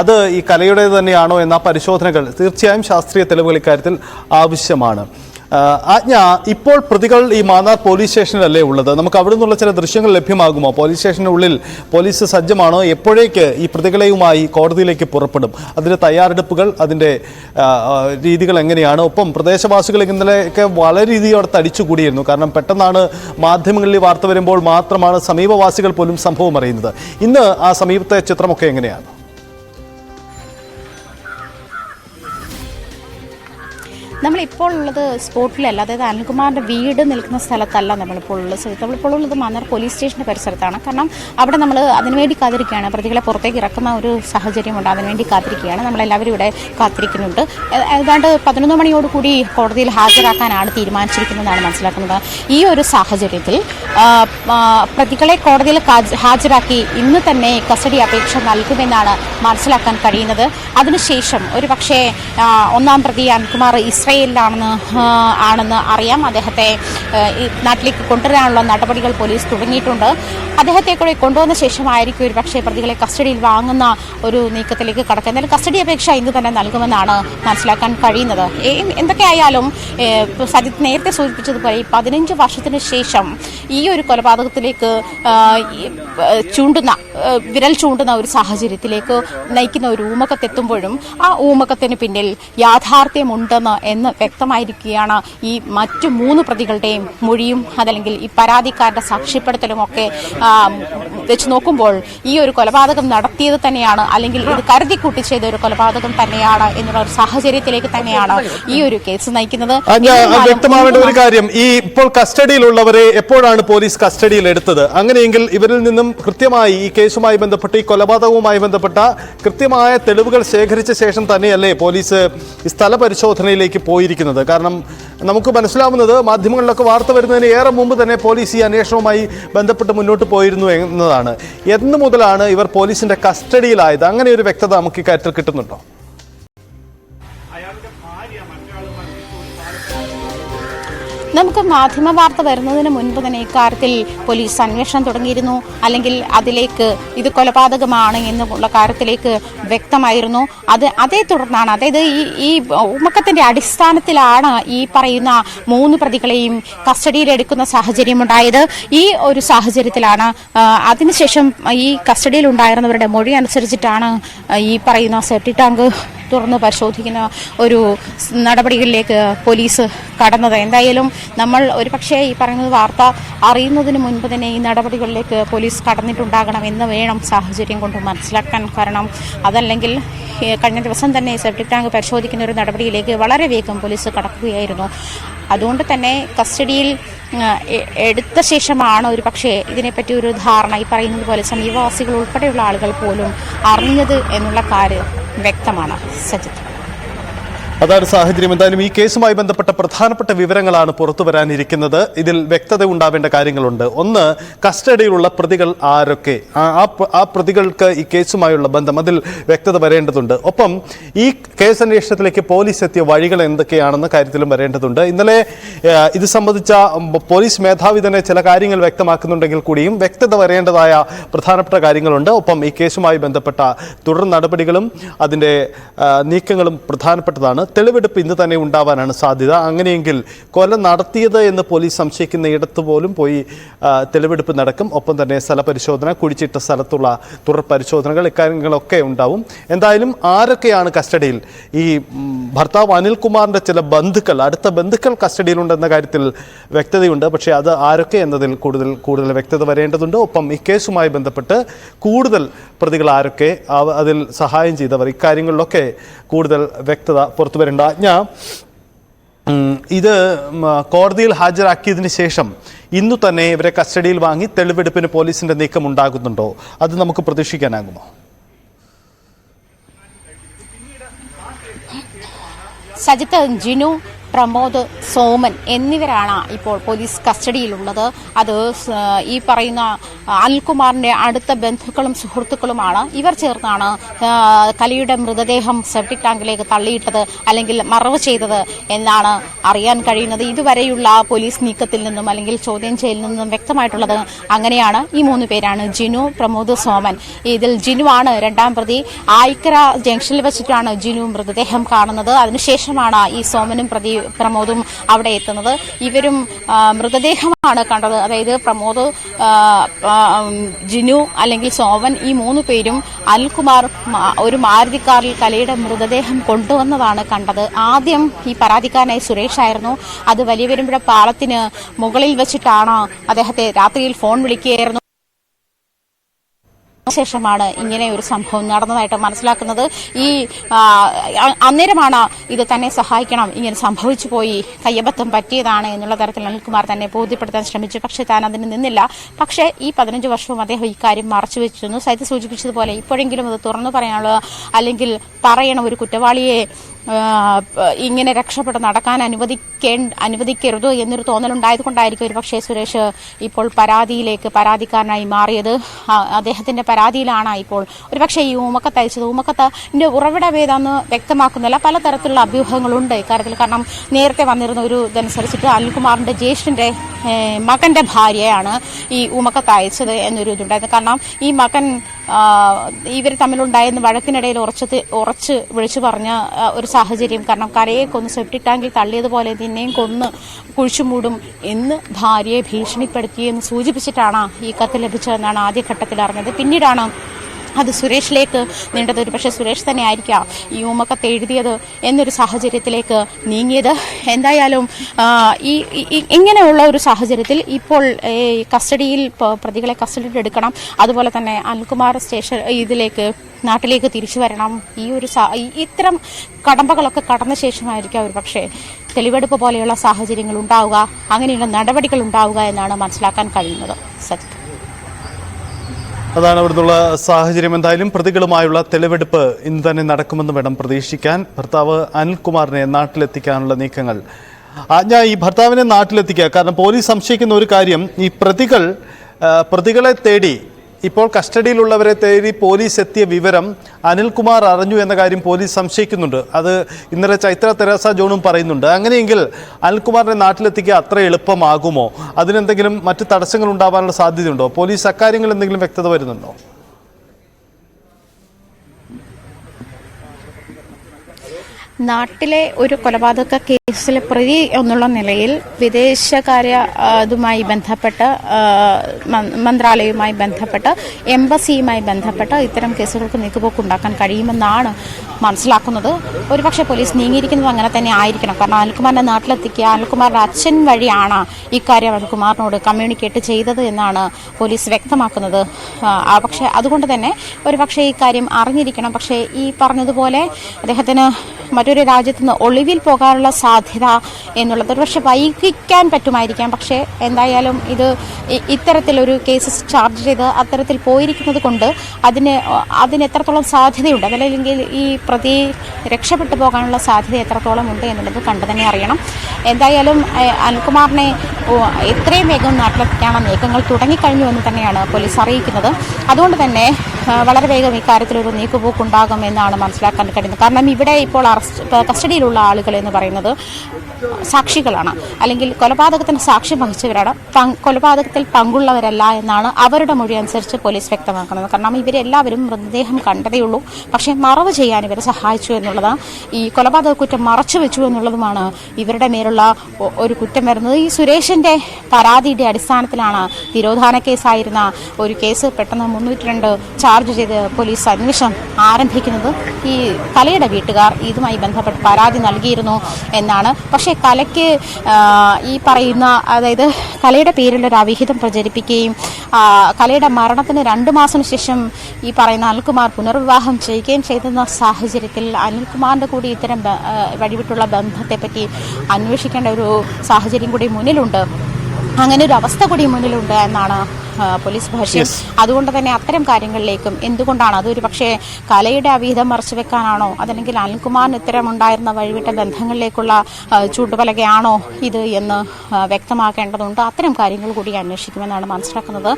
അത് ഈ കലയുടേത് തന്നെയാണോ എന്ന പരിശോധനകൾ തീർച്ചയായും ശാസ്ത്രീയ തെളിവുകൾ ഇക്കാര്യത്തിൽ ആവശ്യമാണ്. ആജ്ഞ ഇപ്പോൾ പ്രതികൾ ഈ മാന്നാർ പോലീസ് സ്റ്റേഷനിലല്ലേ ഉള്ളത്? നമുക്ക് അവിടെ നിന്നുള്ള ചില ദൃശ്യങ്ങൾ ലഭ്യമാകുമോ? Police സ്റ്റേഷനുള്ളിൽ police സജ്ജമാണോ? എപ്പോഴേക്ക് ഈ പ്രതികളെയുമായി കോടതിയിലേക്ക് പുറപ്പെടും? അതിന്റെ തയ്യാറെടുപ്പുകൾ ആ, രീതികൾ എങ്ങനെയാണ്? ഒപ്പം പ്രദേശവാസികൾ ഇന്നലെയൊക്കെ വളരെ രീതിയോടെ തടിച്ചുകൂടിയിരുന്നു കാരണം പെട്ടെന്നാണ് മാധ്യമങ്ങളിൽ വാർത്ത വരുമ്പോൾ മാത്രമാണ് സമീപവാസികൾ പോലും സംഭവം അറിയുന്നത്. ഇന്ന് ആ സമീപത്തെ ചിത്രമൊക്കെ എങ്ങനെയാണ്? നമ്മളിപ്പോൾ ഉള്ളത് സ്പോട്ടിലല്ല. അതായത് അനിൽകുമാറിന്റെ വീട് നിൽക്കുന്ന സ്ഥലത്തല്ല നമ്മളിപ്പോൾ ഉള്ളത് സ്ഥലത്ത് നമ്മളിപ്പോൾ ഉള്ളത് മാന്നാർ പോലീസ് സ്റ്റേഷന്റെ പരിസരത്താണ്. കാരണം അവിടെ നമ്മൾ അതിനുവേണ്ടി കാത്തിരിക്കുകയാണ്. പ്രതികളെ പുറത്തേക്ക് ഇറക്കുന്ന ഒരു സാഹചര്യമുണ്ട്. അതിനുവേണ്ടി കാത്തിരിക്കുകയാണ്. നമ്മളെല്ലാവരും ഇവിടെ കാത്തിരിക്കുന്നുണ്ട്. ഏതാണ്ട് പതിനൊന്ന് മണിയോടുകൂടി കോടതിയിൽ ഹാജരാക്കാനാണ് തീരുമാനിച്ചിരിക്കുന്നതാണ് മനസ്സിലാക്കുന്നത്. ഈ ഒരു സാഹചര്യത്തിൽ പ്രതികളെ കോടതിയിൽ ഹാജരാക്കി ഇന്ന് തന്നെ കസ്റ്റഡി അപേക്ഷ നൽകുമെന്നാണ് മനസ്സിലാക്കാൻ കഴിയുന്നത്. അതിനുശേഷം ഒരു പക്ഷേ ഒന്നാം പ്രതി അൻകുമാർ ഇസ്രയേലിലാണെന്ന് ആ, ആണെന്ന് അറിയാം. അദ്ദേഹത്തെ നാട്ടിലേക്ക് കൊണ്ടുവരാനുള്ള നടപടികൾ പോലീസ് തുടങ്ങിയിട്ടുണ്ട്. അദ്ദേഹത്തെ കൂടെ കൊണ്ടുവന്ന ശേഷമായിരിക്കും ഒരു പക്ഷേ പ്രതികളെ കസ്റ്റഡിയിൽ വാങ്ങുന്ന ഒരു നീക്കത്തിലേക്ക് കടക്കുക. എന്നാലും കസ്റ്റഡി അപേക്ഷ ഇന്ന് തന്നെ നൽകുമെന്നാണ് മനസ്സിലാക്കാൻ കഴിയുന്നത്. എന്തൊക്കെയായാലും സജിത് നേരത്തെ സൂചിപ്പിച്ചതുപോലെ ഈ പതിനഞ്ച് വർഷത്തിന് ശേഷം ഈ ഒരു കൊലപാതകത്തിലേക്ക് ചൂണ്ടുന്ന വിരൽ ചൂണ്ടുന്ന ഒരു സാഹചര്യത്തിലേക്ക് നയിക്കുന്ന ഒരു ഊമക്കത്തെത്തുമ്പോഴും ആ ഊമക്കത്തിന് പിന്നിൽ യാഥാർത്ഥ്യമുണ്ടെന്ന് എന്ന് വ്യക്തമായിരിക്കുകയാണ് ഈ മറ്റു മൂന്ന് പ്രതികളുടെയും മൊഴിയും അതല്ലെങ്കിൽ ഈ പരാതിക്കാരുടെ സാക്ഷ്യപ്പെടുത്തലും ഒക്കെ വെച്ച് നോക്കുമ്പോൾ ഈ ഒരു കൊലപാതകം നടത്തിയത് തന്നെയാണ് അല്ലെങ്കിൽ ഇത് കരുതി കൂട്ടി ചെയ്ത ഒരു കൊലപാതകം തന്നെയാണ് എന്നുള്ള ഒരു സാഹചര്യത്തിലേക്ക് തന്നെയാണ് ഈ ഒരു കേസ് നയിക്കുന്നത്. വ്യക്തമാവേണ്ട ഒരു കാര്യം ഈ ഇപ്പോൾ കസ്റ്റഡിയിലുള്ളവരെ എപ്പോഴാണ് പോലീസ് കസ്റ്റഡിയിൽ എടുത്തത്? അങ്ങനെയെങ്കിൽ ഇവരിൽ നിന്നും കൃത്യമായി ഈ കേസുമായി ബന്ധപ്പെട്ട് ഈ കൊലപാതകവുമായി ബന്ധപ്പെട്ട കൃത്യമായ തെളിവുകൾ ശേഖരിച്ച ശേഷം തന്നെയല്ലേ പോലീസ് ഈ സ്ഥല പരിശോധനയിലേക്ക് പോയിരിക്കുന്നത്. കാരണം നമുക്ക് മനസ്സിലാവുന്നത് മാധ്യമങ്ങളിലൊക്കെ വാർത്ത വരുന്നതിന് ഏറെ മുമ്പ് തന്നെ പോലീസ് ഈ അന്വേഷണവുമായി ബന്ധപ്പെട്ട് മുന്നോട്ട് പോയിരുന്നു എന്നതാണ്. എന്ന് മുതലാണ് ഇവർ പോലീസിന്റെ കസ്റ്റഡിയിലായത്. അങ്ങനെ ഒരു വ്യക്തത നമുക്ക് ഇക്കാര്യത്തിൽ കിട്ടുന്നുണ്ടോ? നമുക്ക് മാധ്യമ വാർത്ത വരുന്നതിന് മുൻപ് തന്നെ ഇക്കാര്യത്തിൽ പോലീസ് അന്വേഷണം തുടങ്ങിയിരുന്നു. അല്ലെങ്കിൽ അതിലേക്ക് ഇത് കൊലപാതകമാണ് എന്നുള്ള കാര്യത്തിലേക്ക് വ്യക്തമായിരുന്നു. അത് അതേ തുടർന്നാണ്. അതായത് ഈ ഈ ഉമക്കത്തിന്റെ അടിസ്ഥാനത്തിലാണ് ഈ പറയുന്ന മൂന്ന് പ്രതികളെയും കസ്റ്റഡിയിലെടുക്കുന്ന സാഹചര്യമുണ്ടായത് ഈ ഒരു സാഹചര്യത്തിലാണ് അതിനുശേഷം ഈ കസ്റ്റഡിയിൽ ഉണ്ടായിരുന്നവരുടെ മൊഴി അനുസരിച്ചിട്ടാണ് ഈ പറയുന്ന സെപ്റ്റി ടാങ്ക് തുറന്ന് പരിശോധിക്കുന്ന ഒരു നടപടികളിലേക്ക് പോലീസ് കടന്നത്. എന്തായാലും നമ്മൾ ഒരു പക്ഷേ ഈ പറയുന്നത് വാർത്ത അറിയുന്നതിന് മുൻപ് തന്നെ ഈ നടപടികളിലേക്ക് പോലീസ് കടന്നിട്ടുണ്ടാകണം എന്ന് വേണം സാഹചര്യം കൊണ്ട് മനസ്സിലാക്കാൻ. കാരണം അതല്ലെങ്കിൽ കഴിഞ്ഞ ദിവസം തന്നെ സെപ്റ്റിക് ടാങ്ക് പരിശോധിക്കുന്ന ഒരു നടപടിയിലേക്ക് വളരെ വേഗം പോലീസ് കടക്കുകയായിരുന്നു. അതുകൊണ്ട് തന്നെ കസ്റ്റഡിയിൽ എടുത്ത ശേഷമാണ് ഒരു പക്ഷേ ഇതിനെപ്പറ്റി ഒരു ധാരണ. ഈ പറയുന്നത് പോലെ സമീപവാസികൾ ഉൾപ്പെടെയുള്ള ആളുകൾ പോലും അറിഞ്ഞത് എന്നുള്ള കാര്യം വ്യക്തമാണ്. സജിത്ത്. അതാണ് സാഹചര്യം. എന്തായാലും ഈ കേസുമായി ബന്ധപ്പെട്ട പ്രധാനപ്പെട്ട വിവരങ്ങളാണ് പുറത്തു വരാനിരിക്കുന്നത്. ഇതിൽ വ്യക്തത ഉണ്ടാവേണ്ട കാര്യങ്ങളുണ്ട്. ഒന്ന് കസ്റ്റഡിയിലുള്ള പ്രതികൾ ആരൊക്കെ? ആ- പ്രതികൾക്ക് ഈ കേസുമായുള്ള ബന്ധം അതിൽ വ്യക്തത വരേണ്ടതുണ്ട്. ഒപ്പം ഈ കേസ് അന്വേഷണത്തിലേക്ക് പോലീസ് എത്തിയ വഴികൾ എന്തൊക്കെയാണെന്ന കാര്യത്തിലും വരേണ്ടതുണ്ട്. ഇന്നലെ ഇത് സംബന്ധിച്ച പോലീസ് മേധാവി തന്നെ ചില കാര്യങ്ങൾ വ്യക്തമാക്കുന്നുണ്ടെങ്കിൽ കൂടിയും വ്യക്തത വരേണ്ടതായ പ്രധാനപ്പെട്ട കാര്യങ്ങളുണ്ട്. ഒപ്പം ഈ കേസുമായി ബന്ധപ്പെട്ട തുടർ നടപടികളും അതിന്റെ നീക്കങ്ങളും പ്രധാനപ്പെട്ടതാണ്. തെളിവെടുപ്പ് ഇന്ന് തന്നെ ഉണ്ടാവാനാണ് സാധ്യത. അങ്ങനെയെങ്കിൽ കൊല നടത്തിയത് എന്ന് പോലീസ് സംശയിക്കുന്ന ഇടത്ത് പോലും പോയി തെളിവെടുപ്പ് നടക്കും. ഒപ്പം തന്നെ സ്ഥലപരിശോധന കുഴിച്ചിട്ട സ്ഥലത്തുള്ള തുടർ പരിശോധനകൾ ഇക്കാര്യങ്ങളൊക്കെ ഉണ്ടാവും. എന്തായാലും ആരൊക്കെയാണ് കസ്റ്റഡിയിൽ? ഈ ഭർത്താവ് അനിൽകുമാറിന്റെ ചില ബന്ധുക്കൾ അടുത്ത ബന്ധുക്കൾ കസ്റ്റഡിയിലുണ്ടെന്ന കാര്യത്തിൽ വ്യക്തതയുണ്ട്. പക്ഷേ അത് ആരൊക്കെ എന്നതിൽ കൂടുതൽ കൂടുതൽ വ്യക്തത വരേണ്ടതുണ്ട്. ഒപ്പം ഈ കേസുമായി ബന്ധപ്പെട്ട് കൂടുതൽ പ്രതികൾ ആരൊക്കെ അതിൽ സഹായം ചെയ്തവർ ഇക്കാര്യങ്ങളിലൊക്കെ കൂടുതൽ വ്യക്തത പുറത്തു വരേണ്ട. ആജ്ഞ ഇത് കോടതിയിൽ ഹാജരാക്കിയതിന് ശേഷം ഇന്നു തന്നെ ഇവരെ കസ്റ്റഡിയിൽ വാങ്ങി തെളിവെടുപ്പിന് പോലീസിന്റെ നീക്കം ഉണ്ടാകുന്നുണ്ടോ? അത് നമുക്ക് പ്രതീക്ഷിക്കാനാകുമോ? സജിത്ത് ജിനു പ്രമോദ് സോമൻ എന്നിവരാണ് ഇപ്പോൾ പോലീസ് കസ്റ്റഡിയിലുള്ളത്. അത് ഈ പറയുന്ന അനിൽകുമാറിന്റെ അടുത്ത ബന്ധുക്കളും സുഹൃത്തുക്കളുമാണ്. ഇവർ ചേർന്നാണ് കലിയുടെ മൃതദേഹം സെപ്റ്റിക് ടാങ്കിലേക്ക് തള്ളിയിട്ടത് അല്ലെങ്കിൽ മറവ് ചെയ്തത് എന്നാണ് അറിയാൻ കഴിയുന്നത്. ഇതുവരെയുള്ള പോലീസ് നീക്കത്തിൽ നിന്നും അല്ലെങ്കിൽ ചോദ്യം ചെയ്യലിൽ നിന്നും വ്യക്തമായിട്ടുള്ളത് അങ്ങനെയാണ്. ഈ മൂന്ന് പേരാണ് ജിനു പ്രമോദ് സോമൻ. ഇതിൽ ജിനു ആണ് രണ്ടാം പ്രതി. ആയിക്കര ജംഗ്ഷനിൽ വെച്ചിട്ടാണ് ജിനു മൃതദേഹം കാണുന്നത്. അതിനുശേഷമാണ് ഈ സോമനും പ്രതി പ്രമോദും അവിടെ എത്തുന്നത്. ഇവരും മൃതദേഹമാണ് കണ്ടത്. അതായത് പ്രമോദ് ജിനു അല്ലെങ്കിൽ സോവൻ ഈ മൂന്ന് പേരും അൽകുമാർ ഒരു മാരുതി കാറിൽ കലയുടെ മൃതദേഹം കൊണ്ടുവന്നതാണ് കണ്ടത്. ആദ്യം ഈ പരാതിക്കാരനായി സുരേഷ് ആയിരുന്നു. അത് വലിയ പെരുമ്പുഴ പാളത്തിന് മുകളിൽ വെച്ചിട്ടാണ് അദ്ദേഹത്തെ രാത്രിയിൽ ഫോൺ വിളിക്കുകയായിരുന്നു. ശേഷമാണ് ഇങ്ങനെ ഒരു സംഭവം നടന്നതായിട്ട് മനസ്സിലാക്കുന്നത്. ഈ അന്നേരമാണ് ഇത് തന്നെ സഹായിക്കണം. ഇങ്ങനെ സംഭവിച്ചു പോയി. കയ്യബദ്ധം പറ്റിയതാണ് എന്നുള്ള തരത്തിൽ അനിൽകുമാർ തന്നെ ബോധ്യപ്പെടുത്താൻ ശ്രമിച്ചു. പക്ഷെ താൻ അതിന് നിന്നില്ല. പക്ഷേ ഈ പതിനഞ്ച് വർഷവും അദ്ദേഹം ഈ കാര്യം മറച്ചു വെച്ചിരുന്നു. സൈത്ത് സൂചിപ്പിച്ചതുപോലെ ഇപ്പോഴെങ്കിലും അത് തുറന്നു പറയാനുള്ള അല്ലെങ്കിൽ പറയണം ഒരു കുറ്റവാളിയെ ഇങ്ങനെ രക്ഷപ്പെട്ട് നടക്കാൻ അനുവദിക്കേ അനുവദിക്കരുത് എന്നൊരു തോന്നലുണ്ടായതുകൊണ്ടായിരിക്കും ഒരു പക്ഷേ സുരേഷ് ഇപ്പോൾ പരാതിയിലേക്ക് പരാതിക്കാരനായി മാറിയത്. അദ്ദേഹത്തിന്റെ പരാതിയിലാണ് ഇപ്പോൾ. ഒരു പക്ഷേ ഈ ഊമക്കത്ത് അയച്ചത് ഊമക്കത്തിന്റെ ഉറവിടം ഏതാന്ന് വ്യക്തമാക്കുന്നില്ല. പലതരത്തിലുള്ള അഭ്യൂഹങ്ങളുണ്ട് ഇക്കാര്യത്തിൽ. കാരണം നേരത്തെ വന്നിരുന്ന ഒരു ഇതനുസരിച്ചിട്ട് അനിൽകുമാറിന്റെ ജ്യേഷ്ഠന്റെ മകന്റെ ഭാര്യയാണ് ഈ ഊമക്കത്ത് അയച്ചത് എന്നൊരു ഇതുണ്ടായിരുന്നു. കാരണം ഈ മകൻ ഇവർ തമ്മിലുണ്ടായിരുന്ന വഴക്കിനിടയിൽ ഉറച്ചത് ഉറച്ച് വിളിച്ചു പറഞ്ഞ ഒരു സാഹചര്യം. കാരണം കരയെ കൊന്ന് സെപ്റ്റിക് ടാങ്കിൽ തള്ളിയതുപോലെ നിന്നെയും കൊന്ന് കുഴിച്ചുമൂടും എന്ന് ഭാര്യയെ ഭീഷണിപ്പെടുത്തിയെന്ന് സൂചിപ്പിച്ചിട്ടാണ് ഈ കത്ത് ലഭിച്ചതെന്നാണ് ആദ്യഘട്ടത്തിൽ അറിഞ്ഞത് പിന്നീടാണ് അത് സുരേഷിലേക്ക് നീണ്ടത്. ഒരു പക്ഷേ സുരേഷ് തന്നെ ആയിരിക്കാം ഈ ഉമ്മക്കത്ത് എഴുതിയത് എന്നൊരു സാഹചര്യത്തിലേക്ക് നീങ്ങിയത്. എന്തായാലും ഈ ഇങ്ങനെയുള്ള ഒരു സാഹചര്യത്തിൽ ഇപ്പോൾ കസ്റ്റഡിയിൽ പ്രതികളെ കസ്റ്റഡിയിൽ എടുക്കണം. അതുപോലെ തന്നെ അനിൽകുമാർ സ്റ്റേഷൻ ഇതിലേക്ക് നാട്ടിലേക്ക് തിരിച്ചു വരണം. ഈ ഒരു ഇത്തരം കടമ്പകളൊക്കെ കടന്ന ശേഷമായിരിക്കാം ഒരു പക്ഷേ തെളിവെടുപ്പ് പോലെയുള്ള സാഹചര്യങ്ങൾ ഉണ്ടാവുക അങ്ങനെയുള്ള നടപടികൾ ഉണ്ടാവുക എന്നാണ് മനസ്സിലാക്കാൻ കഴിയുന്നത്. സത്യം. അതാണ് ഇവിടുന്നുള്ള സാഹചര്യം. എന്തായാലും പ്രതികളുമായുള്ള തെളിവെടുപ്പ് ഇന്ന് തന്നെ നടക്കുമെന്ന് വേണം പ്രതീക്ഷിക്കാൻ. ഭർത്താവ് അനിൽകുമാറിനെ നാട്ടിലെത്തിക്കാനുള്ള നീക്കങ്ങൾ. ആജ്ഞ ഈ ഭർത്താവിനെ നാട്ടിലെത്തിക്കുക. കാരണം പോലീസ് സംശയിക്കുന്ന ഒരു കാര്യം ഈ പ്രതികൾ പ്രതികളെ തേടി ഇപ്പോൾ കസ്റ്റഡിയിലുള്ളവരെ തേടി പോലീസ് എത്തിയ വിവരം അനിൽകുമാർ അറിഞ്ഞു എന്ന കാര്യം പോലീസ് സംശയിക്കുന്നുണ്ട്. അത് ഇന്നലെ ചൈത്ര തെരേസ ജോണും പറയുന്നുണ്ട്. അങ്ങനെയെങ്കിൽ അനിൽകുമാറിനെ നാട്ടിലെത്തിക്കുക അത്ര എളുപ്പമാകുമോ? അതിനെന്തെങ്കിലും മറ്റ് തടസ്സങ്ങൾ ഉണ്ടാവാനുള്ള സാധ്യതയുണ്ടോ? പോലീസ് അക്കാര്യങ്ങൾ എന്തെങ്കിലും വ്യക്തത വരുന്നുണ്ടോ? നാട്ടിലെ ഒരു കൊലപാതക കേസിലെ പ്രതി എന്നുള്ള നിലയിൽ വിദേശകാര്യ ഇതുമായി ബന്ധപ്പെട്ട് മന്ത്രാലയവുമായി ബന്ധപ്പെട്ട് എംബസിയുമായി ബന്ധപ്പെട്ട് ഇത്തരം കേസുകൾക്ക് നീക്കുപോക്ക് ഉണ്ടാക്കാൻ കഴിയുമെന്നാണ് മനസ്സിലാക്കുന്നത്. ഒരുപക്ഷെ പോലീസ് നീങ്ങിയിരിക്കുന്നത് അങ്ങനെ തന്നെ ആയിരിക്കണം. കാരണം അനിൽകുമാറിന്റെ നാട്ടിലെത്തിക്കുക അനിൽകുമാറിന്റെ അച്ഛൻ വഴിയാണ് ഇക്കാര്യം അനിൽകുമാറിനോട് കമ്മ്യൂണിക്കേറ്റ് ചെയ്തത് എന്നാണ് പോലീസ് വ്യക്തമാക്കുന്നത്. പക്ഷേ അതുകൊണ്ട് തന്നെ ഒരുപക്ഷെ ഈ കാര്യം അറിഞ്ഞിരിക്കണം. പക്ഷേ ഈ പറഞ്ഞതുപോലെ അദ്ദേഹത്തിന് മറ്റൊരു രാജ്യത്ത് നിന്ന് ഒളിവിൽ പോകാനുള്ള സാധ്യത എന്നുള്ളത്. ഒരുപക്ഷെ വൈകിക്കാൻ പറ്റുമായിരിക്കാം. പക്ഷേ എന്തായാലും ഇത് ഇത്തരത്തിലൊരു കേസ് ചാർജ് ചെയ്ത് അത്തരത്തിൽ പോയിരിക്കുന്നത് കൊണ്ട് അതിന് അതിന് എത്രത്തോളം സാധ്യതയുണ്ട്? അതല്ലെങ്കിൽ ഈ പ്രതി രക്ഷപ്പെട്ടു പോകാനുള്ള സാധ്യത എത്രത്തോളം ഉണ്ട് എന്നുള്ളത് കണ്ടു തന്നെ അറിയണം. എന്തായാലും അനിൽകുമാറിനെ എത്രയും വേഗം നാട്ടിലെത്തിക്കാനുള്ള നീക്കങ്ങൾ തുടങ്ങിക്കഴിഞ്ഞു എന്ന് തന്നെയാണ് പോലീസ് അറിയിക്കുന്നത്. അതുകൊണ്ട് തന്നെ വളരെ വേഗം ഇക്കാര്യത്തിലൊരു നീക്കുപോക്ക് ഉണ്ടാകും എന്നാണ് മനസ്സിലാക്കാൻ കഴിയുന്നത്. കാരണം ഇവിടെ ഇപ്പോൾ അറസ്റ്റ് കസ്റ്റഡിയിലുള്ള ആളുകൾ എന്ന് പറയുന്നത് സാക്ഷികളാണ്. അല്ലെങ്കിൽ കൊലപാതകത്തിന് സാക്ഷ്യം വഹിച്ചവരാണ്. കൊലപാതകത്തിൽ പങ്കുള്ളവരല്ല എന്നാണ് അവരുടെ മൊഴി അനുസരിച്ച് പോലീസ് വ്യക്തമാക്കുന്നത്. കാരണം ഇവരെല്ലാവരും മൃതദേഹം കണ്ടതേയുള്ളൂ പക്ഷേ മറവ് ചെയ്യാൻ ഇവരെ സഹായിച്ചു എന്നുള്ളത് ഈ കൊലപാതക കുറ്റം മറച്ചു വെച്ചു എന്നുള്ളതുമാണ് ഇവരുടെ മേലുള്ള ഒരു കുറ്റം വരുന്നത്. ഈ സുരേഷിന്റെ പരാതിയുടെ അടിസ്ഥാനത്തിലാണ് തിരോധാന കേസായിരുന്ന ഒരു കേസ് പെട്ടെന്ന് മുന്നൂറ്റി രണ്ട് ചാർജ് ചെയ്ത് പോലീസ് അന്വേഷണം ആരംഭിക്കുന്നത് ഈ കലയുടെ വീട്ടുകാർ ഇതുമായി ബന്ധപ്പെട്ട് പരാതി നൽകിയിരുന്നു എന്നാണ്. പക്ഷേ കലയ്ക്ക് ഈ പറയുന്ന അതായത് കലയുടെ പേരിൽ ഒരു അവിഹിതം പ്രചരിപ്പിക്കുകയും കലയുടെ മരണത്തിന് രണ്ടു മാസം ശേഷം ഈ പറയുന്ന അനിൽകുമാർ പുനർവിവാഹം ചെയ്യുകയും ചെയ്തെന്ന സാഹചര്യത്തിൽ അനിൽകുമാറിന്റെ കൂടി ഇത്തരം വഴിവിട്ടുള്ള ബന്ധത്തെപ്പറ്റി അന്വേഷിക്കേണ്ട ഒരു സാഹചര്യം കൂടി മുന്നിലുണ്ട്. അങ്ങനെ ഒരു അവസ്ഥ കൂടി മുന്നിലുണ്ട് എന്നാണ് പോലീസ് ഭാഷ്യം. അതുകൊണ്ട് തന്നെ അത്തരം കാര്യങ്ങളിലേക്കും എന്തുകൊണ്ടാണ്? അതൊരു പക്ഷേ കലയുടെ അവിഹിതം മറച്ചു വെക്കാനാണോ? അതല്ലെങ്കിൽ അനിൽകുമാറിന് ഇത്തരം ഉണ്ടായിരുന്ന വഴിവിട്ട ബന്ധങ്ങളിലേക്കുള്ള ചൂട്ടുപലകയാണോ ഇത് എന്ന് വ്യക്തമാക്കേണ്ടതുണ്ട്. അത്തരം കാര്യങ്ങൾ കൂടി അന്വേഷിക്കുമെന്നാണ് മനസ്സിലാക്കുന്നത്.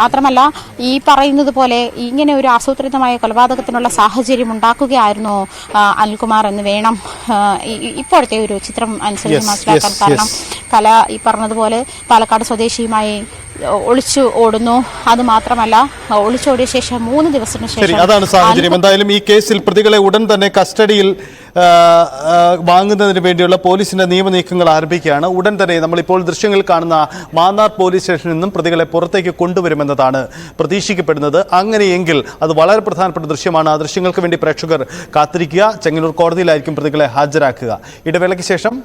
മാത്രമല്ല ഈ പറയുന്നത് പോലെ ഇങ്ങനെ ഒരു ആസൂത്രിതമായ കൊലപാതകത്തിനുള്ള സാഹചര്യം ഉണ്ടാക്കുകയായിരുന്നു അനിൽകുമാർ എന്ന് വേണം ഇപ്പോഴത്തെ ഒരു ചിത്രം അനുസരിച്ച് മനസ്സിലാക്കാൻ. കാരണം കല ഈ പറഞ്ഞതുപോലെ പാലക്കാട് സ്വദേശിയുമായി ഒളിച്ചു ഓടുന്നു. അത് മാത്രമല്ല ഒളിച്ചോടിയ ശേഷം മൂന്ന് ദിവസത്തിന് ശേഷം അതാണ് സാഹചര്യം. എന്തായാലും ഈ കേസിൽ പ്രതികളെ ഉടൻ തന്നെ കസ്റ്റഡിയിൽ വാങ്ങുന്നതിന് വേണ്ടിയുള്ള പോലീസിന്റെ നിയമനീക്കങ്ങൾ ആരംഭിക്കുകയാണ്. ഉടൻ തന്നെ നമ്മളിപ്പോൾ ദൃശ്യങ്ങൾ കാണുന്ന മാന്നാർ പോലീസ് സ്റ്റേഷനിൽ നിന്നും പ്രതികളെ പുറത്തേക്ക് കൊണ്ടുവരുമെന്നതാണ് പ്രതീക്ഷിക്കപ്പെടുന്നത്. അങ്ങനെയെങ്കിൽ അത് വളരെ പ്രധാനപ്പെട്ട ദൃശ്യമാണ്. ആ ദൃശ്യങ്ങൾക്ക് വേണ്ടി പ്രേക്ഷകർ കാത്തിരിക്കുക. ചെങ്ങന്നൂർ കോടതിയിലായിരിക്കും പ്രതികളെ ഹാജരാക്കുക. ഇടവേളയ്ക്ക് ശേഷം